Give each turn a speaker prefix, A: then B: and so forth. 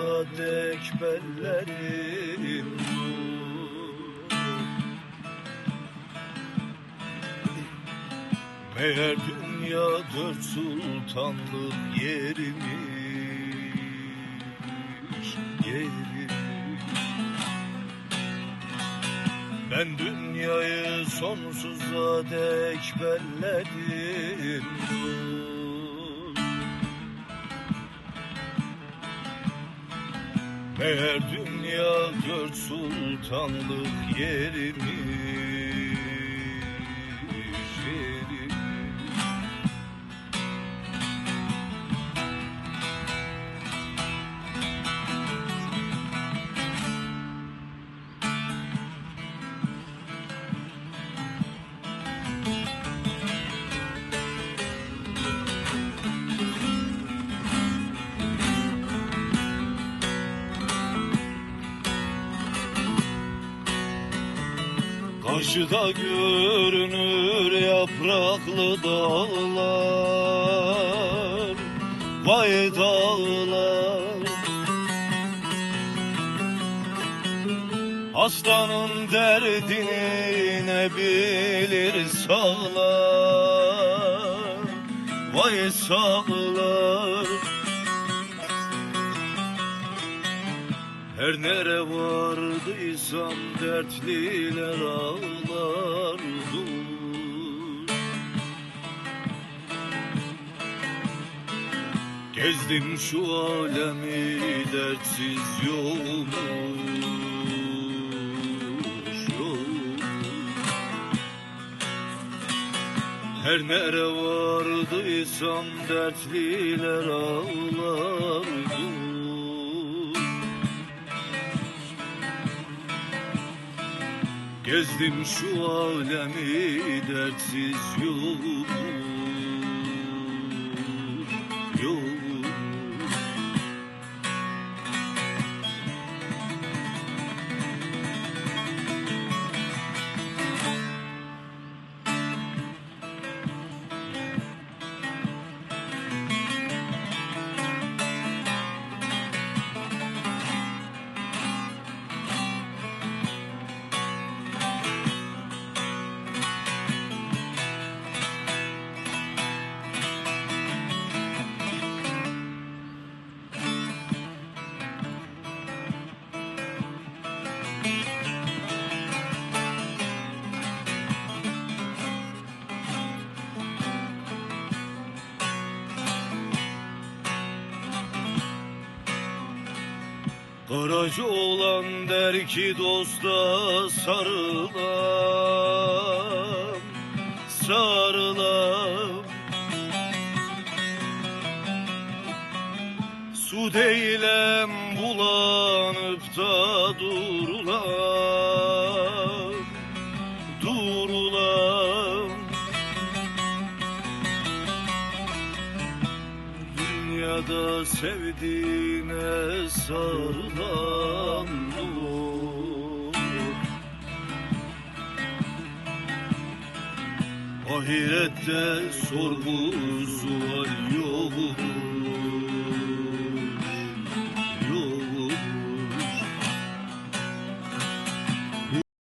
A: sonsuza dek bellerim Meğer dünya dört sultanlık yerimiz Yerimiz. Ben dünyayı sonsuza dek belledim Meğer dünya dört sultanlık yerimiz Karşıda görünür yapraklı dağlar Vay dağlar. Hastanın derdini ne bilir sağlar Vay sağlar Her nere vardıysam dertliler ağlardı Gezdim şu alemi dertsiz yolmuş yolmuş Her nere vardıysam dertliler ağlardı Gezdim şu alemi dertsiz yolmuş yolmuş Karacı olan der ki dosta sarılam Sarılam. Su değilem bulanıp da durulam Durulam Dünyada sevdiğine sarılan olur. Ahirette sorgu sual yok